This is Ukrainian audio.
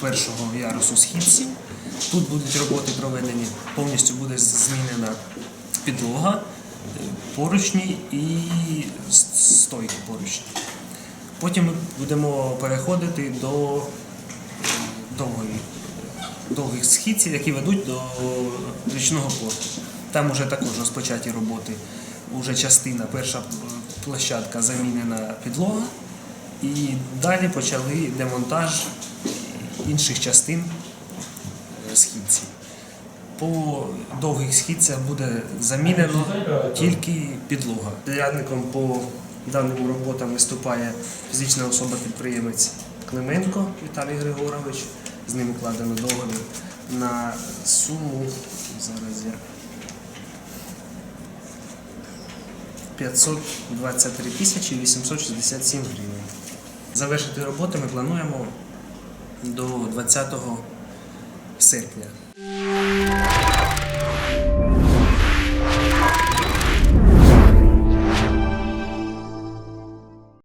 першого ярусу східці. Тут будуть роботи проведені, повністю буде змінена підлога, е, поручні і стойки поручні. Потім ми будемо переходити до е, довгої, довгих східців, які ведуть до річного порту. Там вже також розпочаті роботи. Уже частина, перша е, площадка замінена підлога, і далі почали демонтаж інших частин е, східців. По довгих східцях буде замінено тільки підлога. Підрядником по даним роботам виступає фізична особа-підприємець Клименко Віталій Григорович. З ним укладено договір на суму зараз я 523 тисячі 867 гривень. Завершити роботу ми плануємо до 20 серпня.